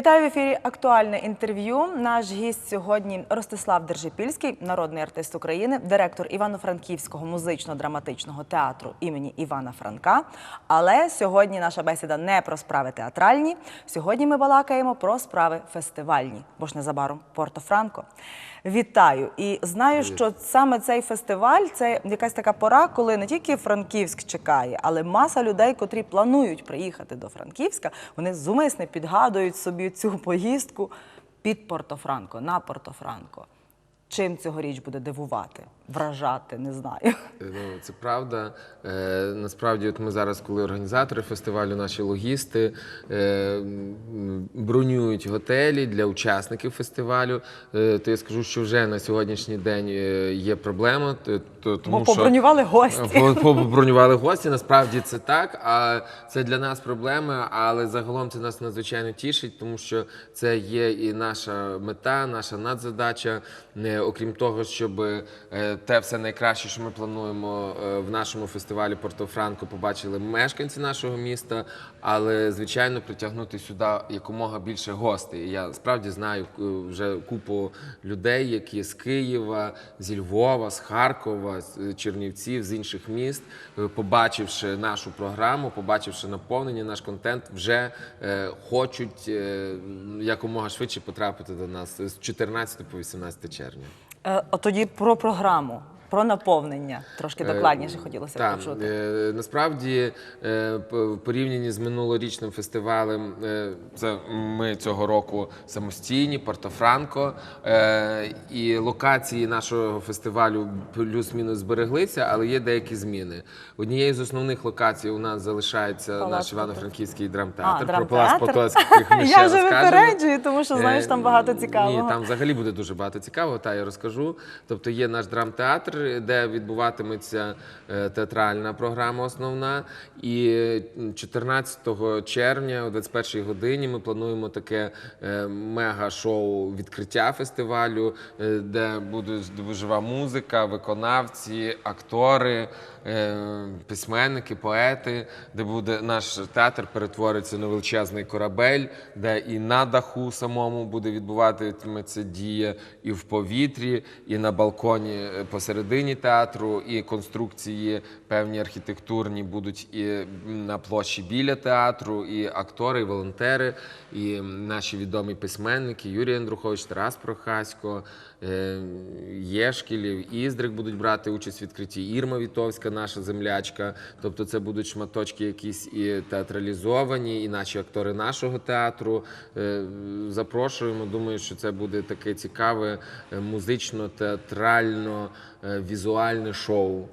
Вітаю в ефірі актуальне інтерв'ю. Наш гість сьогодні Ростислав Держипільський, народний артист України, директор Івано-Франківського музично-драматичного театру імені Івана Франка. Але сьогодні наша бесіда не про справи театральні. Сьогодні ми балакаємо про справи фестивальні, бо ж незабаром Порто-Франко. Вітаю і знаю, що саме цей фестиваль це якась така пора, коли не тільки Франківськ чекає, але маса людей, котрі планують приїхати до Франківська, вони зумисне підгадують собі цю поїздку під Порто-Франко, на Порто-Франко. Чим цьогоріч буде дивувати, вражати, не знаю. Ну, це правда. Е, насправді, от ми зараз, коли організатори фестивалю, наші логісти е, бронюють готелі для учасників фестивалю, е, то я скажу, що вже на сьогоднішній день е, є проблема. то- Тому Бо що побронювали гості. По- Побронювали гості. Насправді це так. А це для нас проблема, але загалом це нас надзвичайно тішить, тому що це є і наша мета, наша надзадача. Не окрім того, щоб е, те все найкраще, що ми плануємо е, в нашому фестивалі Порто-Франко, побачили мешканці нашого міста, але звичайно притягнути сюди якомога більше гостей. Я справді знаю е, вже купу людей, які з Києва, зі Львова, з Харкова, з Чернівців, з інших міст, побачивши нашу програму, побачивши наповнення, наш контент, вже хочуть якомога швидше потрапити до нас з 14 по 18 червня. Е, От тоді про програму, про наповнення. Трошки докладніше хотілося б Так, почути. е, насправді е, в порівнянні з минулорічним фестивалем, е, це ми цього року самостійні, Порто-Франко, е, і локації нашого фестивалю плюс-мінус збереглися, але є деякі зміни. Однією з основних локацій у нас залишається Палац наш Івано-Франківський А, драмтеатр. драмтеатр. Про Палац Потоцьких ми ще Я вже випереджую, тому що знаєш, там багато Е, цікавого. Ні, там взагалі буде дуже багато цікавого, та я розкажу. Тобто є наш драмтеатр, де відбуватиметься е, театральна програма основна. І 14 червня о 21 годині ми плануємо таке е, мега-шоу відкриття фестивалю, е, де буде жива музика, виконавці, актори. Е, Письменники, поети, де буде наш театр перетвориться на величезний корабель, де і на даху самому буде відбуватиметься дія, і в повітрі, і на балконі е, посередині театру, і конструкції певні архітектурні будуть і на площі біля театру, і актори, і волонтери, і наші відомі письменники Юрій Андрухович, Тарас Прохасько, Єшкілів, Іздрик будуть брати участь в відкритті. Ірма Вітовська, наша землячка. Тобто, це будуть шматочки якісь і театралізовані, і наші актори нашого театру. Е, Запрошуємо. Думаю, що це буде таке цікаве е, музично-театрально е, візуальне шоу.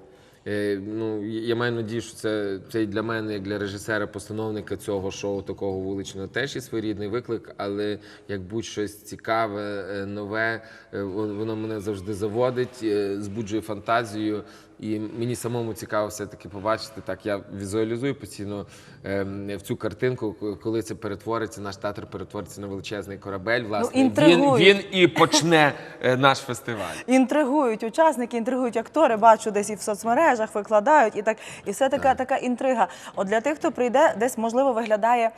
Е, Ну, я маю надію, що це, це і для мене, як для режисера-постановника цього шоу, такого вуличного, теж і своєрідний виклик, але як будь-щось цікаве, е, нове, е, воно мене завжди заводить, збуджує фантазію. І мені самому цікаво все-таки побачити. Так, я візуалізую постійно ем, в цю картинку, коли це перетвориться, наш театр перетвориться на величезний корабель. Власне, він, він і почне е, наш фестиваль. Інтригують учасники, інтригують актори. Бачу, десь і в соцмережах викладають, і так, і все така така інтрига. От для тих, хто прийде, десь можливо виглядає,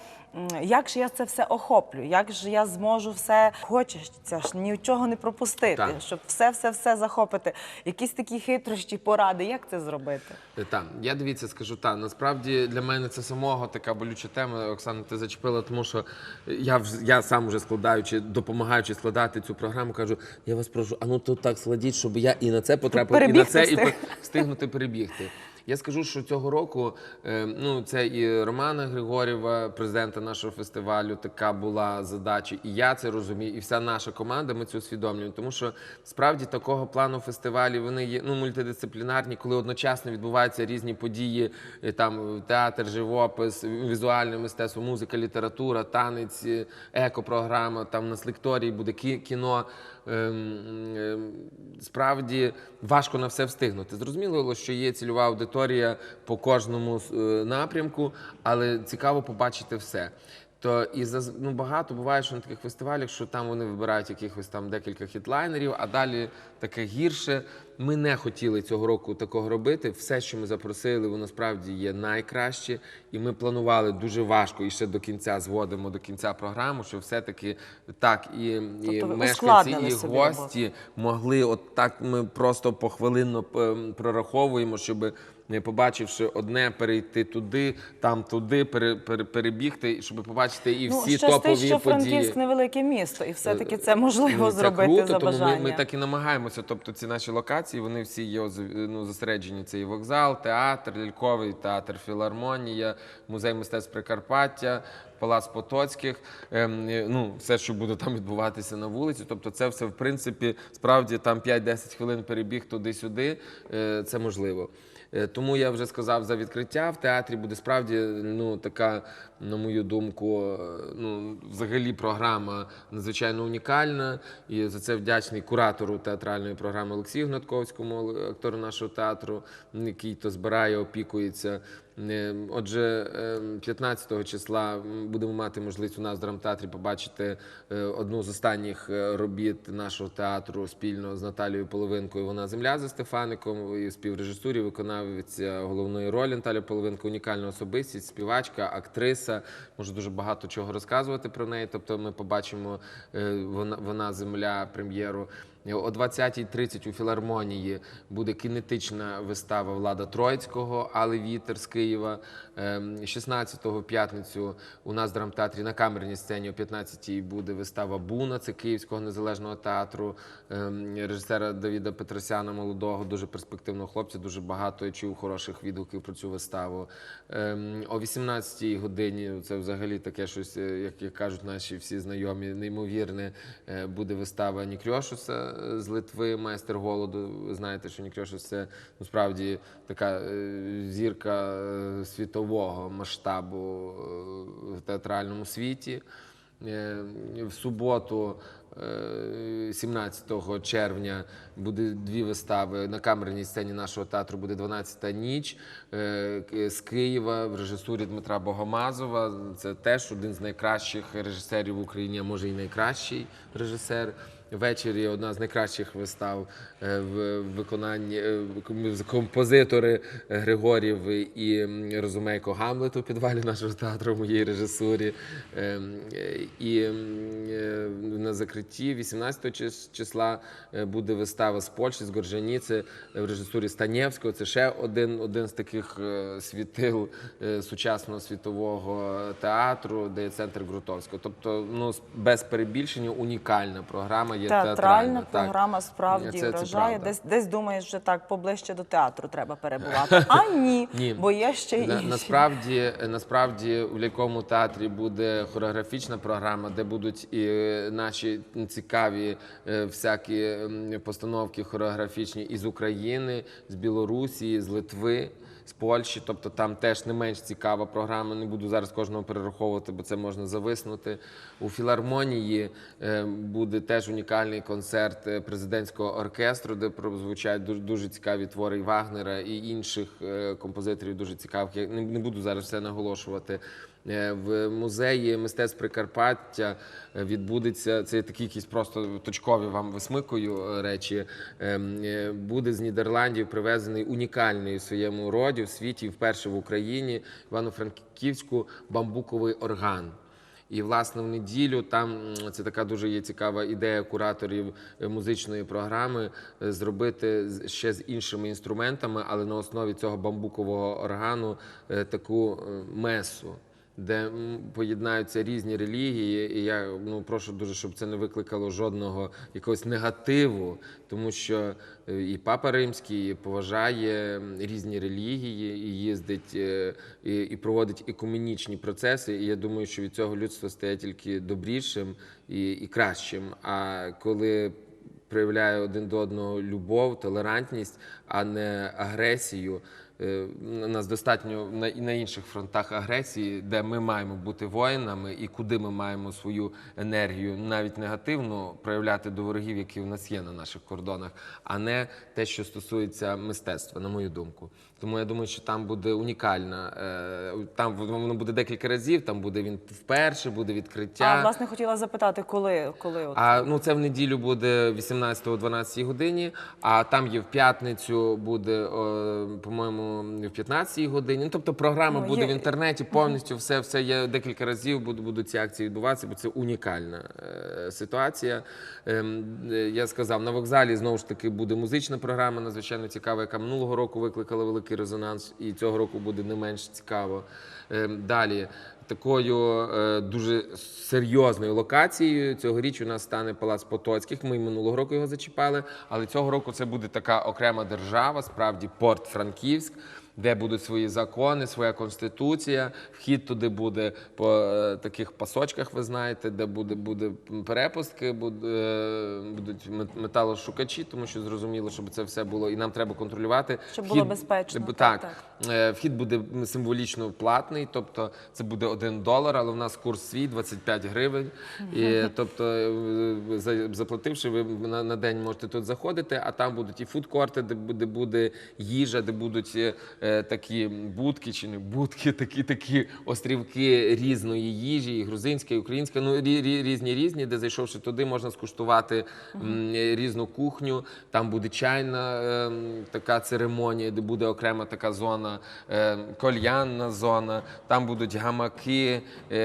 як ж я це все охоплю, як ж я зможу все хочеться ж нічого не пропустити, Так. щоб все, все, все захопити. Якісь такі хитрощі, поради, як це зробити? Е, Так, я дивіться, скажу так. Насправді для мене це самого така болюча тема. Оксана, ти зачепила, тому що я я сам вже складаючи, допомагаючи складати цю програму, кажу: я вас прошу, а ну тут так складіть, щоб я і на це потрапив, і на це, і встигнути перебігти. Я скажу, що цього року е, ну це і Романа Григорєва, президента нашого фестивалю, така була задача, і я це розумію, і вся наша команда. Ми це усвідомлюємо. Тому що справді такого плану фестивалі вони є ну мультидисциплінарні, коли одночасно відбуваються різні події, е, там театр, живопис, візуальне мистецтво, музика, література, танець, е, екопрограма. Там у нас лекторій буде кіно. Ем, ем, Справді важко на все встигнути. Зрозуміло, що є цільова аудиторія по кожному е, напрямку, але цікаво побачити все. То і за ну багато буває, що на таких фестивалях, що там вони вибирають якихось там декілька хітлайнерів, а далі таке гірше. Ми не хотіли цього року такого робити. Все, що ми запросили, воно справді є найкраще. І ми планували дуже важко і ще до кінця зводимо до кінця програму, що все-таки так і, і Тобто мешканці, і гості могли, от так ми просто похвилинно ем, прораховуємо, щоб не побачивши одне, перейти туди, там туди, пере, пере- перебігти, щоб побачити і Ну, всі щастить, топові що. Франківськ невелике місто, і все-таки це можливо Ну, це зробити круто, за тому. Ми, ми так і намагаємося. Тобто ці наші локації, вони всі є ну, зосереджені. Це і вокзал, театр, ляльковий театр, філармонія, музей мистецтв Прикарпаття. Палац Потоцьких, ем, е, ну все, що буде там відбуватися на вулиці. Тобто, це все в принципі справді там 5-10 хвилин перебіг туди-сюди. е, Це можливо. Е, Тому я вже сказав за відкриття. В театрі буде справді ну така, на мою думку, е, ну взагалі програма надзвичайно унікальна. І за це вдячний куратору театральної програми Олексію Гнатковському, актору нашого театру, який то збирає, опікується. Е, Отже, е, 15 числа будемо мати можливість у нас в драмтеатрі побачити е, одну з останніх е, робіт нашого театру спільно з Наталією Половинкою. Вона земля за Стефаником і співрежисурі виконавиця головної ролі Наталія Половинка, унікальна особистість, співачка, актриса. Можу дуже багато чого розказувати про неї. Тобто, ми побачимо е, вона, вона земля прем'єру. О 20.30 у філармонії буде кінетична вистава Влада Троїцького, але вітер з Києва. Ем, 16-го п'ятницю у нас в драмтеатрі на камерній сцені о 15-й буде вистава Буна, це Київського незалежного театру ем, режисера Давіда Петросяна, молодого, дуже перспективного хлопця. Дуже багато я чув хороших відгуків про цю виставу. Ем, О 18-й годині це взагалі таке щось, е, як, кажуть наші всі знайомі, неймовірне. е, Буде вистава Нікрьошуса з Литви, майстер голоду. Ви знаєте, що Нікрьошус це ну, справді така е, зірка е, світового масштабу е, в театральному світі. В суботу, е, 17 червня, буде дві вистави на камерній сцені нашого театру. Буде 12-та ніч з Києва в режисурі Дмитра Богомазова. Це теж один з найкращих режисерів в Україні, а може і найкращий режисер. Ввечері одна з найкращих вистав е, в виконанні е, композитори Григорів і Розумейко Гамлет у підвалі нашого театру в моїй режисурі. Ем, е, І на закритті 18 числа е, буде вистава з Польщі, з Горжаніці в режисурі Станєвського. Це ще один, один з таких е, світил е, сучасного світового театру, де є центр Грутовського. Тобто, ну без перебільшення унікальна програма є Театральна театральна. так. програма справді Це- це вражає. правда. Десь десь думаєш, вже так поближче до театру треба перебувати. А ні, Ні. бо є ще й На, насправді, насправді в ляльковому театрі буде хореографічна програма, де будуть і наші цікаві е, всякі постановки хореографічні із України, з Білорусі, з Литви. З Польщі, тобто там теж не менш цікава програма. Не буду зараз кожного перераховувати, бо це можна зависнути. У філармонії е, буде теж унікальний концерт е, президентського оркестру, де прозвучать дуже, цікаві твори Вагнера і інших композиторів дуже цікавих. Я не буду зараз все наголошувати. Е, В музеї мистецтв Прикарпаття е, відбудеться це такі якісь просто точкові вам висмикую е, речі. Ем, Буде з Нідерландів привезений унікальний у своєму роді в світі, вперше в Україні Івано-Франківську бамбуковий орган. І власне в неділю там це така дуже є цікава ідея кураторів музичної програми зробити ще з іншими інструментами, але на основі цього бамбукового органу таку месу. Де поєднаються різні релігії, і я ну прошу дуже, щоб це не викликало жодного якогось негативу, тому що е, і Папа Римський поважає різні релігії, і їздить е, і, і проводить екуменічні процеси. І я думаю, що від цього людство стає тільки добрішим і, і кращим. А коли проявляє один до одного любов, толерантність, а не агресію, нас достатньо на, і на інших фронтах агресії, де ми маємо бути воїнами і куди ми маємо свою енергію, навіть негативну, проявляти до ворогів, які в нас є на наших кордонах, а не те, що стосується мистецтва, на мою думку. Тому я думаю, що там буде унікальна. е, Там воно буде декілька разів. Там буде він вперше, буде відкриття. А власне хотіла запитати, коли, коли от А ну це в неділю буде 18 о 12 годині. А там є в п'ятницю буде, по-моєму, в 15-й годині. Ну, тобто програма Ну, буде є- в інтернеті повністю. Все, все є декілька разів. Будуть, будуть ці акції відбуватися, бо це унікальна е, ситуація. Е, е, я сказав, на вокзалі знову ж таки буде музична програма, надзвичайно цікава, яка минулого року викликала великий резонанс, і цього року буде не менш цікаво. Е, далі. Такою е, дуже серйозною локацією. Цьогоріч у нас стане Палац Потоцьких. Ми минулого року його зачіпали, але цього року це буде така окрема держава, справді порт Франківськ, де будуть свої закони, своя конституція. Вхід туди буде по е, таких пасочках, ви знаєте, де буде, буде перепустки, буде, е, будуть металошукачі, тому що зрозуміло, щоб це все було, і нам треба контролювати. Щоб було безпечно, Так, так. Е, Вхід буде символічно платний, тобто це буде 1 долар, але в нас курс свій 25 гривень. І, тобто, е, заплативши, ви на, на день можете тут заходити, а там будуть і фудкорти, де буде, буде їжа, де будуть е, такі будки чи не будки, такі такі острівки різної їжі, і грузинська, і українська, ну рі, рі, різні різні, де зайшовши туди, можна скуштувати різну кухню. Там буде чайна е, така церемонія, де буде окрема така зона, е, кольянна зона, там будуть гамаки, е,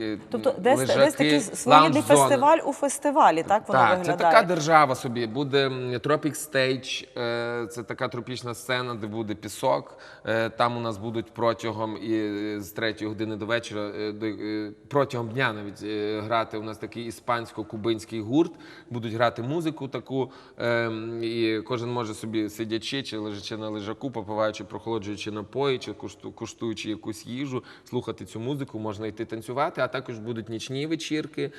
е, тобто десь, лежаки, десь такий своєрідний фестиваль у фестивалі, так воно Так, виглядає. це така держава собі. Буде Tropic Stage, е, це така тропічна сцена, де буде пісок. Е, Там у нас будуть протягом і е, з 3 години до вечора, е, протягом дня навіть грати. У нас такий іспансько-кубинський гурт. Будуть грати музику таку, е, і кожен може собі сидячи чи лежачи на лежаку, попиваючи, прохолоджуючи напої, чи куштуючи якусь їжу, слухати цю музику, можна йти танцювати. А також будуть нічні вечірки.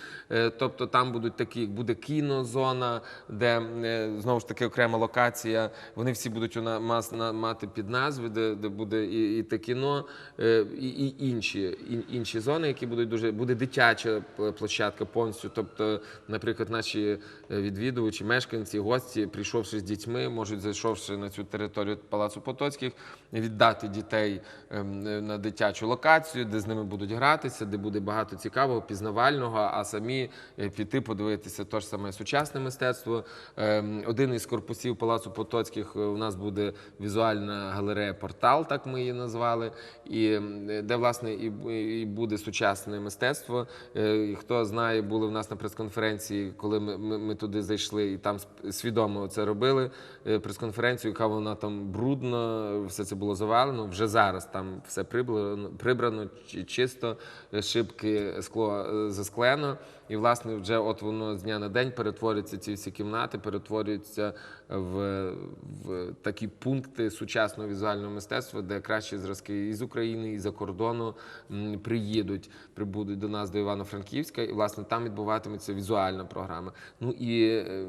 Тобто там будуть такі, буде кінозона, де знову ж таки окрема локація. Вони всі будуть мати під назви, де, де буде і, і те кіно, е, і, і інші, і, інші зони, які будуть дуже буде дитяча площадка повністю. Тобто, наприклад, наші е, відвідувачі, мешканці, гості, прийшовши з дітьми, можуть зайшовши на цю територію Палацу Потоцьких, віддати дітей ем, е, на дитячу локацію, де з ними будуть гратися, де буде багато цікавого, пізнавального, а самі піти подивитися те ж саме сучасне мистецтво. Ем, Один із корпусів Палацу Потоцьких у нас буде візуальна галерея Портал, так ми її назвали, і де власне і, і буде сучасне мистецтво. Е, І хто знає, були в нас на прес-конференції, коли ми, ми, ми туди зайшли і там свідомо це робили. е, Прес-конференцію, яка вона там брудно, все це було завалено. Вже зараз там все прибрано, прибрано чисто, е, шибки, скло засклено. І, власне, вже от воно з дня на день перетворюється, ці всі кімнати, перетворюються в, в такі пункти сучасного візуального мистецтва, де кращі зразки і з України, і за кордону приїдуть, прибудуть до нас до Івано-Франківська, і власне там відбуватиметься візуальна програма. Ну і е,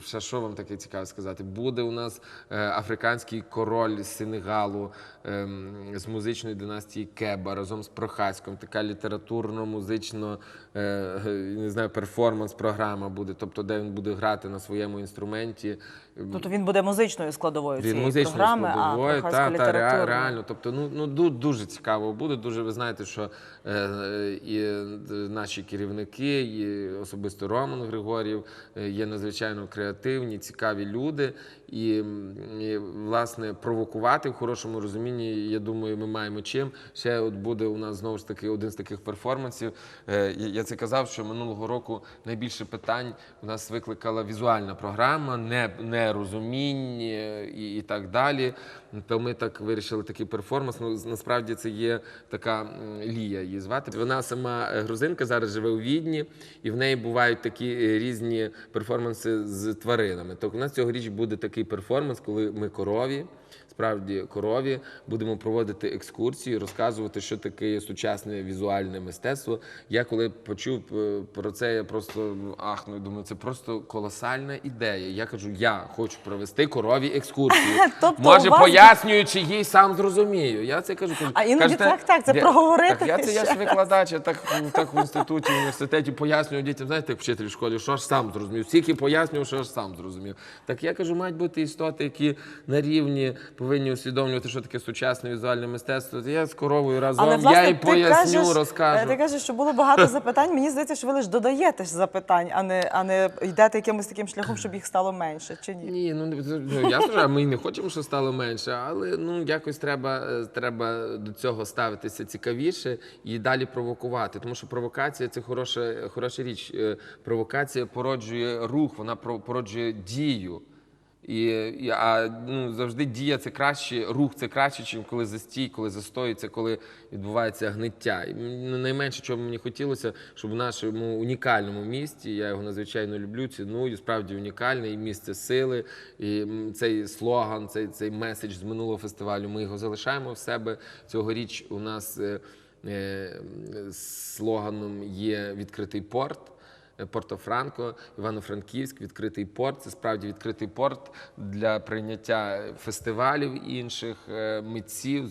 ще що вам таке цікаво сказати? Буде у нас е, африканський король Сенегалу ем, з музичної династії Кеба разом з Прохаськом. Така літературно-музично е, не знаю, перформанс-програма буде, тобто де він буде грати на своєму інструменті. Тобто він буде музичною складовою Він цієї музичною програми, складовою, а та, та, ре- реально. Тобто, ну, ну дуже цікаво буде. Дуже ви знаєте, що е, і е, наші керівники, і особисто Роман Григорів е, є надзвичайно креативні, цікаві люди. І, і власне провокувати в хорошому розумінні. Я думаю, ми маємо чим. Ще от буде у нас знову ж таки один з таких перформансів. Е, я- це казав, що минулого року найбільше питань у нас викликала візуальна програма, не, нерозуміння і, і так далі. То ми так вирішили такий перформанс. Ну насправді це є така Лія її звати. Вона сама е, грузинка, зараз живе у Відні, і в неї бувають такі е, різні перформанси з тваринами. Тобто у нас цьогоріч буде такий перформанс, коли ми корові. Справді корові будемо проводити екскурсії, розказувати, що таке сучасне візуальне мистецтво. Я коли почув е, про це, я просто ну, ахнув. Думаю, це просто колосальна ідея. Я кажу, я хочу провести корові екскурсію. Тобто Може, вас- пояснюючи їй, сам зрозумію. Я це кажу. кажу А іноді так, так, це я- проговорити Так, я це я ж викладач, я так, так в інституті, в університеті пояснюю дітям, знаєте, як вчитель в школі, що ж сам зрозумів. Стільки пояснював, що ж сам зрозумів. Так я кажу, мають бути істоти, які на рівні повинні усвідомлювати, що таке сучасне візуальне мистецтво. Я з коровою разом, Але власне я ти поясню, кажеш, розкажу. е, Ти кажеш, що було багато запитань. Мені здається, що ви лише додаєте запитань, а не, а не йдете якимось таким шляхом, щоб їх стало менше. Чи ні? Ні, ну не- ну, ясно, що ми не хочемо, щоб стало менше, але ну якось треба, е, треба до цього ставитися цікавіше і далі провокувати. Тому що провокація це хороша, хороша річ. Е, Провокація породжує рух, вона породжує дію. І, і а ну завжди дія це краще, рух це краще, ніж коли застій, коли застой, це коли відбувається гниття. І ну, найменше, чого мені хотілося, щоб в нашому унікальному місті, я його надзвичайно люблю, ціную, справді унікальне і місце сили. І цей слоган, цей, цей меседж з минулого фестивалю. Ми його залишаємо в себе. Цьогоріч у нас е, е, слоганом є відкритий порт. Порто-Франко, Івано-Франківськ, відкритий порт. Це справді відкритий порт для прийняття фестивалів інших е, митців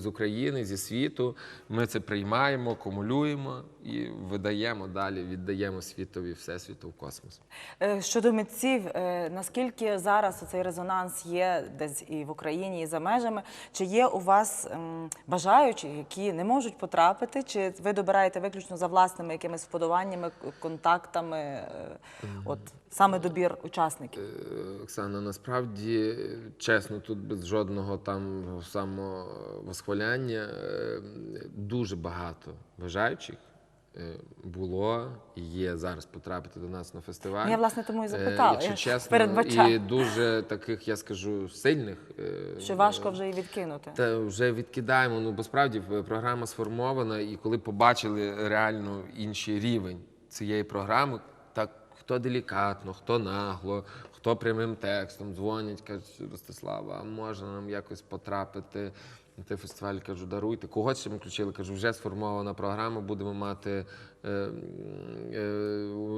з України, зі світу. Ми це приймаємо, кумулюємо і видаємо далі, віддаємо світові всесвіту в космос. Е, Щодо митців, е, наскільки зараз цей резонанс є десь і в Україні, і за межами? Чи є у вас бажаючі, які не можуть потрапити? Чи ви добираєте виключно за власними якимись вподобаннями, контактами? е, От саме добір учасників? Оксана, насправді, чесно, тут без жодного там самовосхваляння дуже багато бажаючих було і є зараз потрапити до нас на фестиваль. Я, власне, тому і Е, запитала. Якщо Я чесно, передбачаю. і дуже таких, я скажу, сильних. е, Що важко вже і відкинути? та вже відкидаємо. Ну бо справді програма сформована, і коли побачили реально інший рівень цієї програми, так хто делікатно, хто нагло, хто прямим текстом дзвонять, кажуть, Ростислава, а можна нам якось потрапити на той фестиваль? Кажу, даруйте. Когось ще ми включили, кажу, вже сформована програма, будемо мати е, е,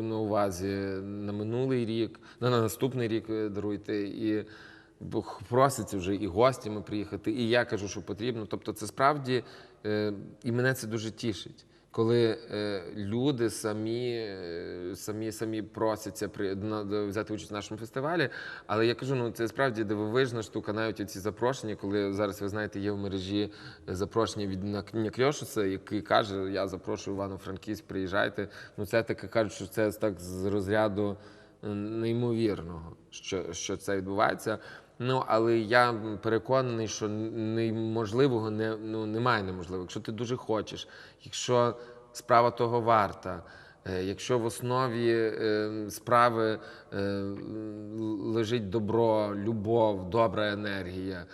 на увазі на минулий рік, на, на наступний рік е, даруйте. І проситься вже і гостями приїхати, і я кажу, що потрібно. Тобто, це справді е, і мене це дуже тішить, коли е, люди самі, е, самі, самі просяться при на- взяти участь в нашому фестивалі. Але я кажу, ну це справді дивовижна штука, навіть ці запрошення, коли зараз ви знаєте, є в мережі запрошення від Някльошуса, який каже: Я запрошую Івано-Франківськ, приїжджайте. Ну це таке кажуть, що це так з розряду е, неймовірного, що, що це відбувається. Ну, але я переконаний, що неможливого не, ну, немає неможливого. Якщо ти дуже хочеш, якщо справа того варта, е, якщо в основі е, справи е, лежить добро, любов, добра енергія,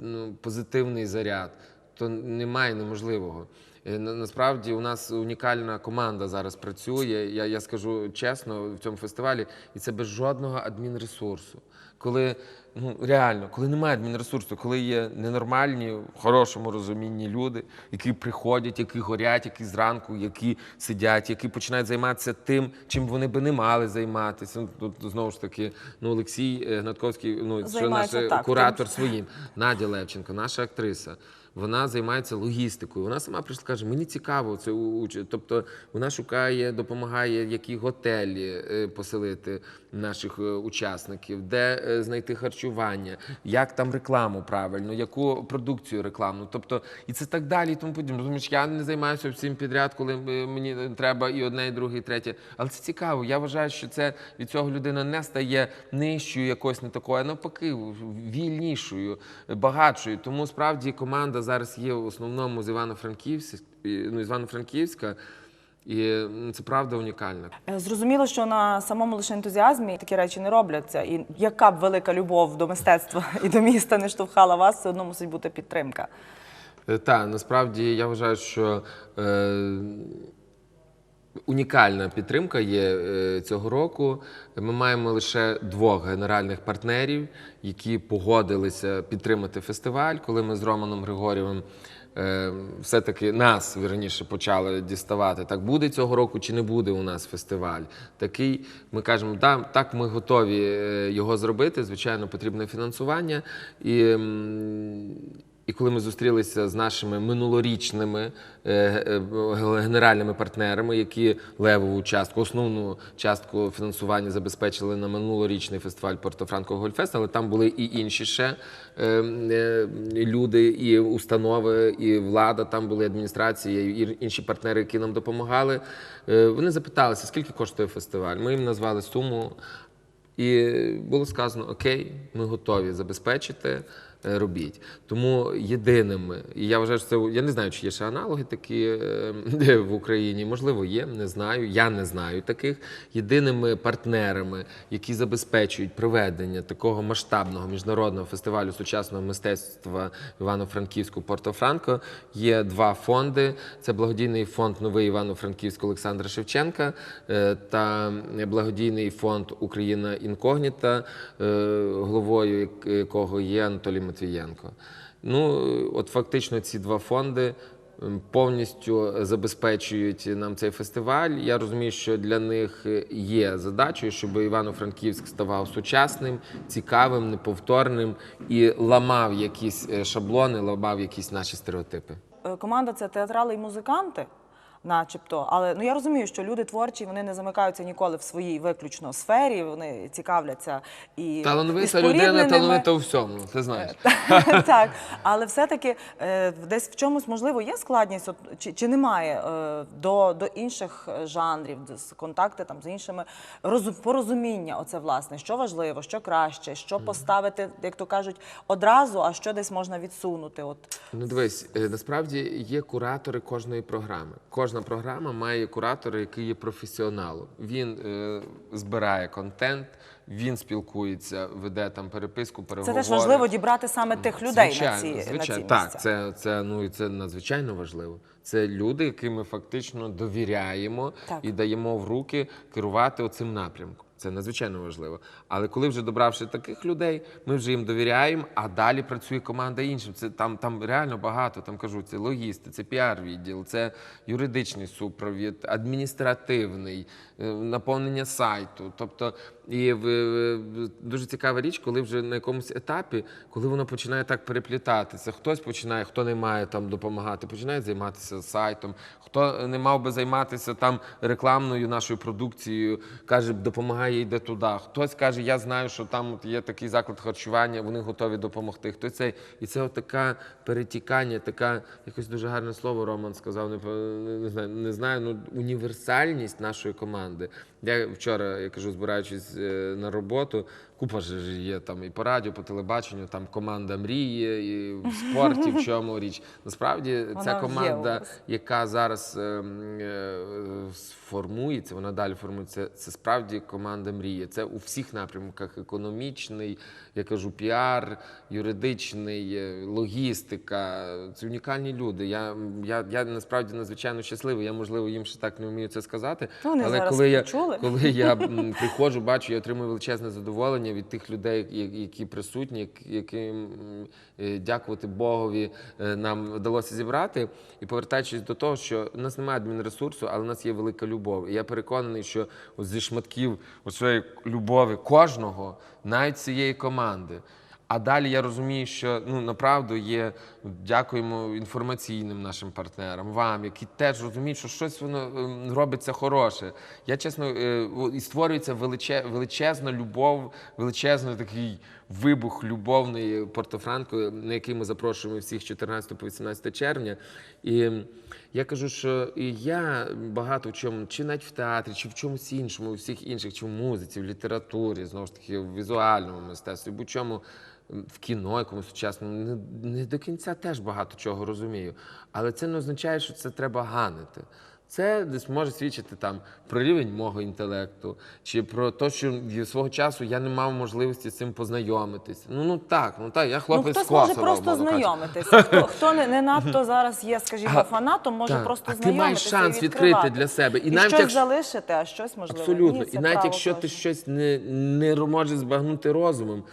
ну, позитивний заряд, то немає неможливого. Е, на- Насправді у нас унікальна команда зараз працює. Я, я скажу чесно, в цьому фестивалі, і це без жодного адмінресурсу. Коли ну реально, коли немає адмінресурсу, коли є ненормальні, в хорошому розумінні люди, які приходять, які горять, які зранку, які сидять, які починають займатися тим, чим вони би не мали займатися. Ну, Тут знову ж таки, ну Олексій е, Гнатковський, ну що наш так, куратор своїм, Надя Левченко, наша актриса. Вона займається логістикою. Вона сама прийшла каже: мені цікаво це участь. Тобто вона шукає, допомагає, які готелі е, поселити наших е, учасників, де е, знайти харчування, як там рекламу правильно, яку продукцію рекламну. Тобто, і це так далі, тому подібне. Тому що я не займаюся всім підряд, коли мені треба і одне, і друге, і третє. Але це цікаво. Я вважаю, що це від цього людина не стає нижчою, якось не такою, а навпаки, вільнішою, багатшою. Тому справді команда зараз є в основному з Івано-Франківська, ну, Івано-Франківська. І це правда унікально. Е, Зрозуміло, що на самому лише ентузіазмі такі речі не робляться. І яка б велика любов до мистецтва і до міста не штовхала вас, все одно мусить бути підтримка. Так, насправді я вважаю, що е, Унікальна підтримка є е, цього року. Ми маємо лише двох генеральних партнерів, які погодилися підтримати фестиваль. Коли ми з Романом Григорєвим е, все-таки нас раніше почали діставати, так буде цього року чи не буде у нас фестиваль. Такий ми кажемо, да, так ми готові е, його зробити. Звичайно, потрібне фінансування. І, і коли ми зустрілися з нашими минулорічними е, е, генеральними партнерами, які левову частку, основну частку фінансування забезпечили на минулорічний фестиваль Порто-Франко Гольфест, але там були і інші ще е, е, люди, і установи, і влада, там були адміністрації, і інші партнери, які нам допомагали. Е, Вони запиталися, скільки коштує фестиваль. Ми їм назвали суму. І було сказано: Окей, ми готові забезпечити, е, робіть. Тому єдиними, і я вважаю, що це я не знаю, чи є ще аналоги такі е, в Україні. Можливо, є, не знаю. Я не знаю таких. Єдиними партнерами, які забезпечують проведення такого масштабного міжнародного фестивалю сучасного мистецтва Івано-Франківську Порто-Франко, є два фонди: це благодійний фонд Новий Івано-Франківськ Олександра Шевченка е, та благодійний фонд Україна інкогніта, е, головою якого є Анатолій Матвієнко. Ну, от фактично ці два фонди повністю забезпечують нам цей фестиваль. Я розумію, що для них є задачею, щоб Івано-Франківськ ставав сучасним, цікавим, неповторним і ламав якісь е, шаблони, ламав якісь наші стереотипи. Е, Команда це театрали і музиканти, начебто. Але ну я розумію, що люди творчі, вони не замикаються ніколи в своїй виключно сфері. Вони цікавляться і і Талановита з людина, талановита у всьому, ти знаєш. так, але все-таки е, десь в чомусь можливо є складність, от, чи, чи немає е, до, до інших е, жанрів, з- контакти там з іншими розум, порозуміння. Оце власне, що важливо, що краще, що поставити, як то кажуть, одразу, а що десь можна відсунути. От Ну, дивись, е, насправді є куратори кожної програми. Кожна програма має куратора, який є професіоналом. Він е, збирає контент, він спілкується, веде там переписку, це теж важливо дібрати саме тих людей звичайно, на ці, звичайно. на ці місця. Так, це, це, ну, і це надзвичайно важливо. Це люди, яким ми фактично довіряємо Так. і даємо в руки керувати оцим напрямком. Це надзвичайно важливо. Але коли вже добравши таких людей, ми вже їм довіряємо, а далі працює команда іншим. Це там, там реально багато. Там кажу, це логісти, це піар-відділ, це юридичний супровід, адміністративний, е, наповнення сайту. Тобто, і в, дуже цікава річ, коли вже на якомусь етапі, коли воно починає так переплітатися, хтось починає, хто не має там допомагати, починає займатися сайтом, хто не мав би займатися там рекламною нашою продукцією, каже, допомагає, йде туди. Хтось каже, я знаю, що там є такий заклад харчування, вони готові допомогти. Хтось цей. І це от така перетікання, така якось дуже гарне слово Роман сказав, не, не знаю, не знаю, ну універсальність нашої команди. Я вчора, я кажу, збираючись е, на роботу, купа ж є там і по радіо, по телебаченню, там команда мріє, і в спорті, в чому річ. Насправді Вона ця команда, яка зараз е, е, сформується, вона далі формується. Це справді команда мрії. Це у всіх напрямках: економічний, я кажу, піар, юридичний, е, логістика. Це унікальні люди. Я, я, я насправді надзвичайно щасливий. Я можливо їм ще так не вмію це сказати. Вони але зараз коли я, коли я приходжу, бачу, я отримую величезне задоволення від тих людей, які присутні, як- яким е, дякувати Богові е, нам вдалося зібрати. І повертаючись до того, що у нас немає адмінресурсу, але у нас є велика любов. І я переконаний, що зі шматків у своєї любові кожного, навіть цієї команди. А далі я розумію, що ну направду є. Дякуємо інформаційним нашим партнерам, вам, які теж розуміють, що щось воно ем, робиться хороше. Я чесно е, і створюється величе, величезна любов, величезний такий вибух любовний Порто-Франко, на який ми запрошуємо всіх 14 по 18 червня. І ем, я кажу, що я багато в чому, чи навіть в театрі, чи в чомусь іншому, у всіх інших, чи в музиці, в літературі, знову ж таки, в візуальному мистецтві, будь-чому в кіно якомусь сучасному, не, не до кінця теж багато чого розумію. Але це не означає, що це треба ганити. Це десь може свідчити там про рівень мого інтелекту, чи про те, що свого часу я не мав можливості з цим познайомитися. Ну ну так, ну так, я Ну, хлопець хтось може просто кажучи. знайомитися. Хто, хто не, не надто зараз є, скажімо, фанатом, може так, просто а ти знайомитися. маєш шанс і відкрити для себе. І І, навіть щось якщо- залишити, а щось можливо. Абсолютно. Ні, це і навіть право якщо ти щось не, не можеш збагнути розумом,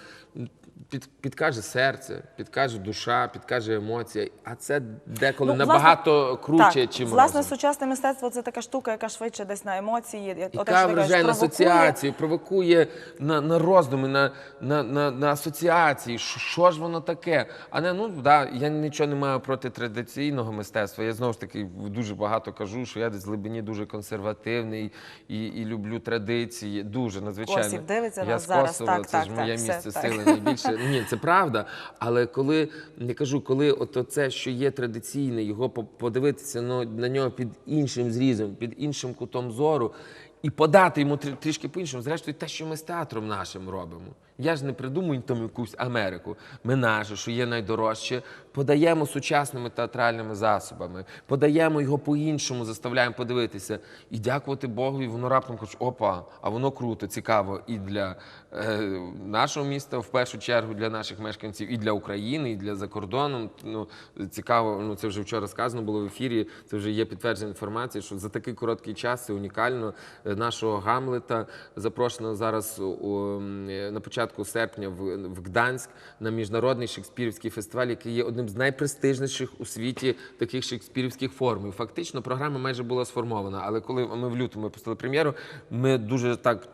під, підкаже серце, підкаже душа, підкаже емоція. А це деколи Ну, набагато круче, так, чим власне, розум. сучасне мистецтво це така штука, яка швидше десь на емоції, як- Яка вражає на асоціації, провокує на, на роздуми, на, на, на, на асоціації. Що, що ж воно таке? А не ну да, я нічого не маю проти традиційного мистецтва. Я знову ж таки дуже багато кажу, що я десь в глибині дуже консервативний і, і люблю традиції. Дуже надзвичайно. Косів дивиться я нас зараз. Косова, Так, це так, ж моє все, місце так. сили найбільше. Ні, це правда. Але коли я кажу, коли от це, що є традиційне, його подивитися ну, на нього під іншим зрізом, під іншим кутом зору. І подати йому трішки по-іншому. Зрештою, те, що ми з театром нашим робимо. Я ж не придумую там якусь Америку. Ми наше, що є найдорожче, подаємо сучасними театральними засобами, подаємо його по-іншому, заставляємо подивитися. І дякувати Богові, воно раптом каже, опа, а воно круто, цікаво і для е, нашого міста, в першу чергу, для наших мешканців, і для України, і для за кордоном. Ну, цікаво, ну це вже вчора сказано було в ефірі. Це вже є підтверджена інформація, що за такий короткий час це унікально е, нашого Гамлета запрошено зараз у, е, на початку серпня в, в Гданськ на міжнародний шекспірівський фестиваль, який є одним з найпрестижніших у світі таких шекспірівських форм. І фактично програма майже була сформована. Але коли ми в лютому пустили прем'єру, ми дуже так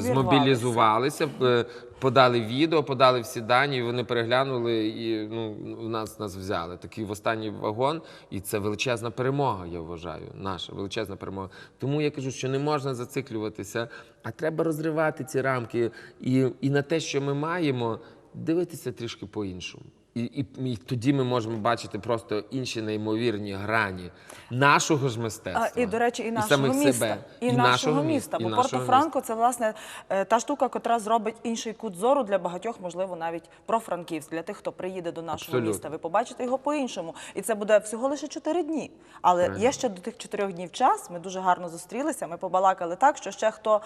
Змобілізувалися, е, подали відео, подали всі дані, і вони переглянули і ну, в нас, нас взяли. Такий в останній вагон, і це величезна перемога, я вважаю. Наша величезна перемога. Тому я кажу, що не можна зациклюватися, а треба розривати ці рамки і, і на те, що ми маємо, дивитися трішки по-іншому. І, і, і тоді ми можемо бачити просто інші неймовірні грані нашого ж мистецтва. А, і, до речі, і нашого самих міста. себе, і, нашого міста. і Бо Порто-Франко це власне е, та штука, котра зробить інший кут зору для багатьох, можливо, навіть про Франківськ, для тих, хто приїде до нашого Абсолютно. міста. Ви побачите його по-іншому. І це буде всього лише чотири дні. Але є ще до тих чотирьох днів час. Ми дуже гарно зустрілися. Ми побалакали так, що ще хто,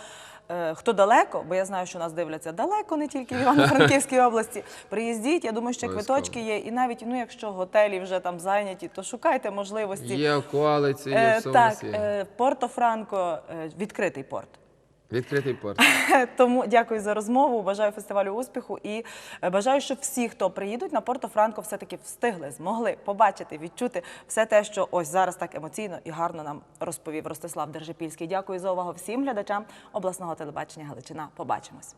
е, хто далеко, бо я знаю, що нас дивляться далеко, не тільки в Івано-Франківській області. Приїздіть. Я думаю, ще Обов'язково. Квиточки є. І навіть ну, якщо готелі вже там зайняті, то шукайте можливості. Є околиці, є Е, все так, е, Порто-Франко е, відкритий порт. Відкритий порт. Тому дякую за розмову. Бажаю фестивалю успіху і е, бажаю, щоб всі, хто приїдуть на Порто-Франко, все-таки встигли, змогли побачити, відчути все те, що ось зараз так емоційно і гарно нам розповів Ростислав Держипільський. Дякую за увагу всім глядачам обласного телебачення Галичина. Побачимось.